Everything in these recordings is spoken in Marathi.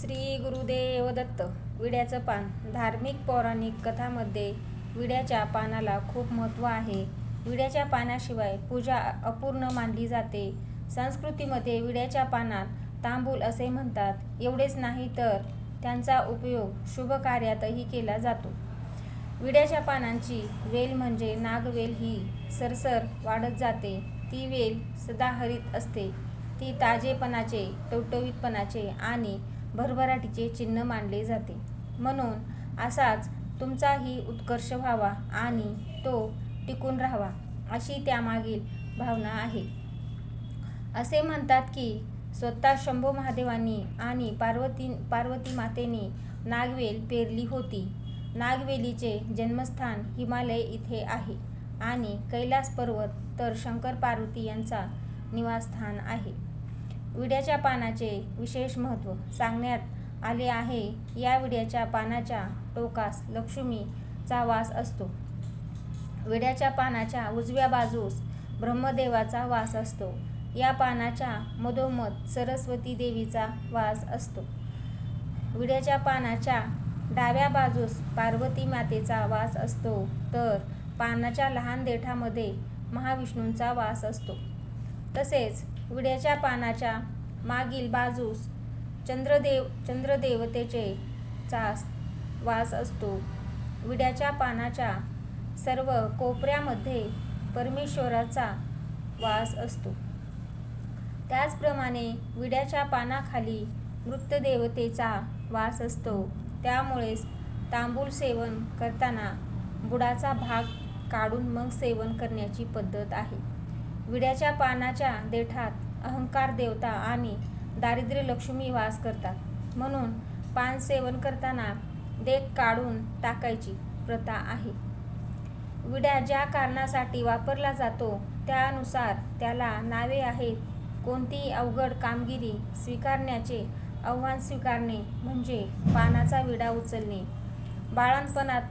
श्री गुरुदेव दत्त विड्याचं पान. धार्मिक पौराणिक कथामध्ये विड्याच्या पानाला खूप महत्त्व आहे. विड्याच्या पानाशिवाय पूजा अपूर्ण मानली जाते. संस्कृतीमध्ये विड्याच्या पानात तांबूल असे म्हणतात. एवढेच नाही तर त्यांचा उपयोग शुभ कार्यातही केला जातो. विड्याच्या पानांची वेल म्हणजे नागवेल ही सरसर वाढत जाते. ती वेल सदाहरित असते. ती ताजेपणाचे टवटवीतपणाचे आणि भरभराटीचे चिन्ह मानले जाते. म्हणून असाच तुमचाही उत्कर्ष व्हावा आणि तो टिकून राहावा अशी त्यामागील भावना आहे. असे म्हणतात की स्वतः शंभू महादेवांनी आणि पार्वती पार्वती मातेने नागवेल पेरली होती. नागवेलीचे जन्मस्थान हिमालय इथे आहे आणि कैलास पर्वत तर शंकर पार्वती यांचा निवासस्थान आहे. विड्याच्या पानाचे विशेष महत्त्व सांगण्यात आले आहे. या विड्याच्या पानाच्या टोकास लक्ष्मीचा वास असतो. विड्याच्या पानाच्या उजव्या बाजूस ब्रह्मदेवाचा वास असतो. या पानाच्या मधोमध सरस्वती देवीचा वास असतो. विड्याच्या पानाच्या डाव्या बाजूस पार्वती मातेचा वास असतो. तर पानाच्या लहान देठामध्ये महाविष्णूंचा वास असतो. तसेच विड्याच्या पानाच्या मागील बाजूस चंद्रदेव चंद्रदेवतेचे चास वास असतो. विड्याच्या पानाच्या सर्व कोपऱ्यामध्ये परमेश्वराचा वास असतो. त्याचप्रमाणे विड्याच्या पानाखाली मृतदेवतेचा वास असतो. त्यामुळेच तांबूल सेवन करताना बुडाचा भाग काढून मग सेवन करण्याची पद्धत आहे. विड्याच्या पानाच्या देठात अहंकार देवता आणि दारिद्र्य लक्ष्मी वास करतात. म्हणून पान सेवन करताना देठ काढून टाकायची प्रथा आहे. विड्या ज्या कारणासाठी वापरला जातो त्यानुसार त्याला नावे आहेत. कोणतीही अवघड कामगिरी स्वीकारण्याचे आव्हान स्वीकारणे म्हणजे पानाचा विडा उचलणे. बाळंतपणात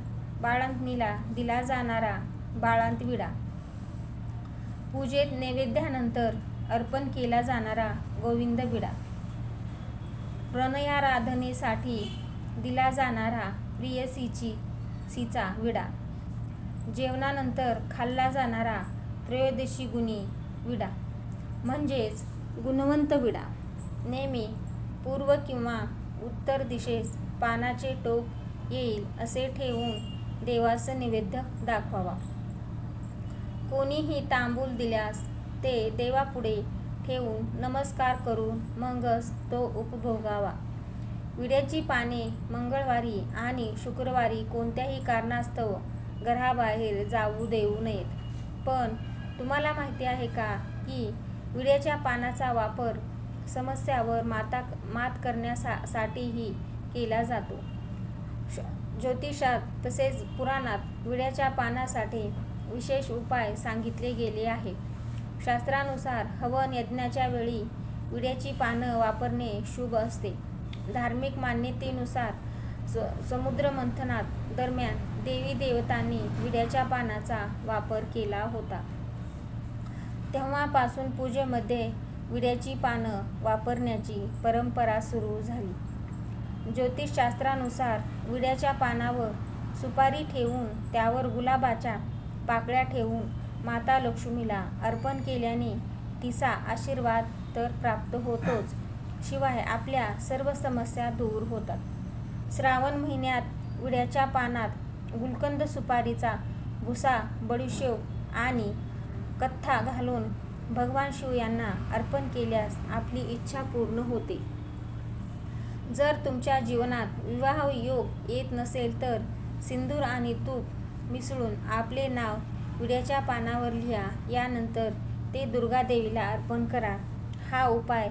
बाळंतणीला दिला जाणारा बाळंत विडा पूजेत नैवेद्यानंतर अर्पण केला जाणारा गोविंद विडा प्रणयाराधनेसाठी दिला जाणारा प्रियसीची सीचा विडा. जेवणानंतर खाल्ला जाणारा त्रयोदशी गुणी विडा. म्हणजेच गुणवंत विडा. नेहमी पूर्व किंवा उत्तर दिशेस पानाचे टोक येईल असे ठेवून देवाचं नैवेद्य दाखवावा. कोणीही तांबूल दिल्यास ते देवापुढे ठेवून नमस्कार करून मगच तो उपभोगावा. विड्याची पाने मंगळवारी आणि शुक्रवारी कोणत्याही कारणास्तव घराबाहेर जाऊ देऊ नयेत. पण तुम्हाला माहिती आहे का की विड्याच्या पानाचा वापर समस्यावर माता मात करण्यासाठीही केला जातो. ज्योतिषात तसेच पुराणात विड्याच्या पानासाठी विशेष उपाय सांगितले गेले आहे शास्त्रानुसार हवन यज्ञाच्या वेळी विड्याची पानं वापरणे शुभ असते. धार्मिक मान्यतेनुसार स समुद्रमंथनात दरम्यान देवी देवतांनी विड्याच्या पानाचा वापर केला होता. तेव्हापासून पूजेमध्ये विड्याची पानं वापरण्याची परंपरा सुरू झाली. ज्योतिषशास्त्रानुसार विड्याच्या पानावर सुपारी ठेवून त्यावर गुलाबाच्या पाकळ्या ठेवून माता लक्ष्मीला अर्पण केल्याने तिचा आशीर्वाद तर प्राप्त होतोच. शिवाय आपल्या सर्व समस्या दूर होतात. श्रावण महिन्यात विड्याच्या पानात गुलकंद सुपारीचा भुसा बडीशेव आणि कथ्था घालून भगवान शिव यांना अर्पण केल्यास आपली इच्छा पूर्ण होते. जर तुमच्या जीवनात विवाह योग येत नसेल तर सिंदूर आणि तूप मिसळून आपले नाव विड्याच्या पानावर लिहा. यानंतर ते दुर्गादेवीला अर्पण करा. हा उपाय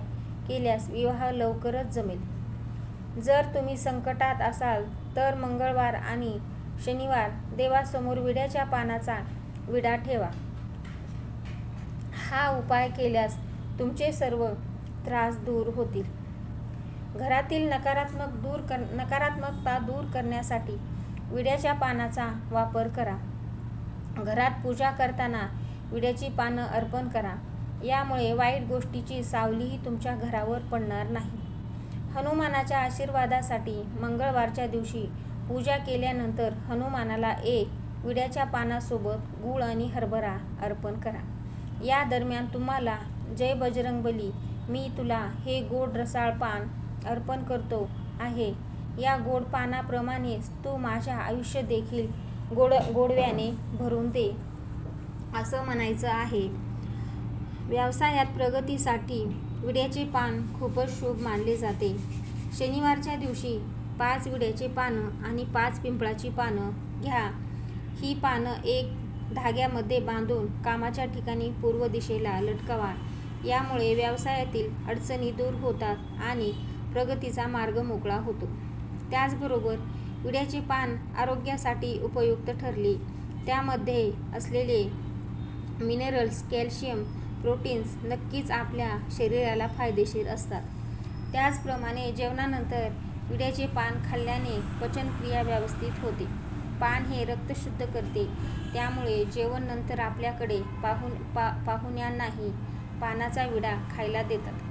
केल्यास विवाह लवकरच जमेल. जर तुम्ही संकटात असाल तर मंगळवार आणि शनिवार देवासमोर विड्याच्या पानाचा विडा ठेवा. हा उपाय केल्यास तुमचे सर्व त्रास दूर होतील. घरातील नकारात्मक दूर कर नकारात्मकता दूर करण्यासाठी विड्याच्या पानाचा वापर करा. घरात पूजा करताना विड्याची पानं अर्पण करा. यामुळे वाईट गोष्टीची सावलीही तुमच्या घरावर पडणार नाही. हनुमानाच्या आशीर्वादासाठी मंगळवारच्या दिवशी पूजा केल्यानंतर हनुमानाला एक विड्याच्या पानासोबत गूळ आणि हरभरा अर्पण करा. या दरम्यान तुम्हाला जय बजरंगबली मी तुला हे गोड रसाळ पान अर्पण करतो आहे. या गोड पानाप्रमाणेच तू माझ्या आयुष्य देखील गोड गोडव्याने भरून दे असं म्हणायचं आहे. व्यवसायात प्रगतीसाठी विड्याचे पान खूपच शुभ मानले जाते. शनिवारच्या दिवशी पाच विड्याचे पानं आणि पाच पिंपळाची पानं घ्या. ही पानं एक धाग्यामध्ये बांधून कामाच्या ठिकाणी पूर्व दिशेला लटकवा. यामुळे व्यवसायातील अडचणी दूर होतात आणि प्रगतीचा मार्ग मोकळा होतो. त्याचबरोबर विड्याचे पान आरोग्यासाठी उपयुक्त ठरले. त्यामध्ये असलेले मिनरल्स कॅल्शियम प्रोटीन्स नक्कीच आपल्या शरीराला फायदेशीर असतात. त्याचप्रमाणे जेवणानंतर विड्याचे पान खाल्ल्याने पचनक्रिया व्यवस्थित होते. पान हे रक्त शुद्ध करते. त्यामुळे जेवण नंतर आपल्याकडे पाहुण पा पाहुण्यांनाही पानाचा विडा खायला देतात.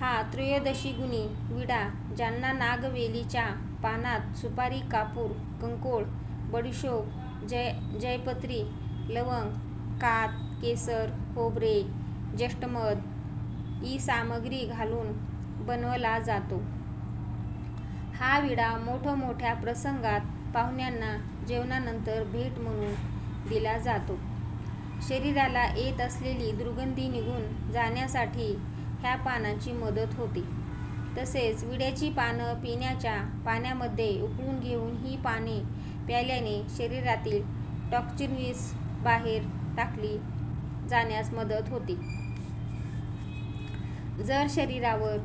हा त्रयोदशी गुणी विडा ज्यांना नागवेलीच्या पानात सुपारी कापूर कंकोळ बडिशोप जय जयपत्री लवंग कात केसर खोबरे ज्येष्ठमध ही सामग्री घालून बनवला जातो. हा विडा मोठमोठ्या प्रसंगात पाहुण्यांना जेवणानंतर भेट म्हणून दिला जातो. शरीराला येत असलेली दुर्गंधी निघून जाण्यासाठी ह्या पानांची मदत होते. तसेच विड्याची पानं पिण्याच्या पाण्यामध्ये उकळून घेऊन ही पाने प्यायल्याने शरीरातील टॉक्सिन्स बाहेर टाकली जाण्यास मदत होते. जर शरीरावर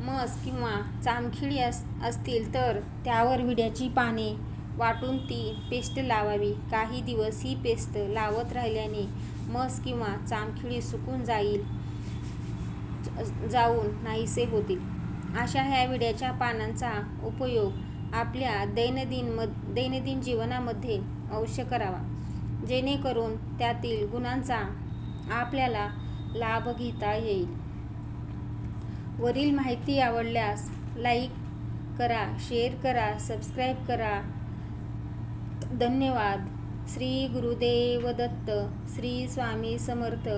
मस किंवा चामखिळी अस असतील तर त्यावर विड्याची पाने वाटून ती पेस्ट लावावी. काही दिवस ही पेस्ट लावत राहिल्याने मस किंवा चामखिळी सुकून जाईल. जाऊन नाहीसे होतील. अशा ह्या विड्याच्या पानांचा उपयोग आपल्या दैनंदिन म दैनंदिन जीवनामध्ये अवश्य करावा. जेणेकरून त्यातील गुणांचा आपल्याला लाभ घेता येईल. वरील माहिती आवडल्यास लाईक करा शेअर करा सबस्क्राईब करा. धन्यवाद. श्री गुरुदेव दत्त श्री स्वामी समर्थ.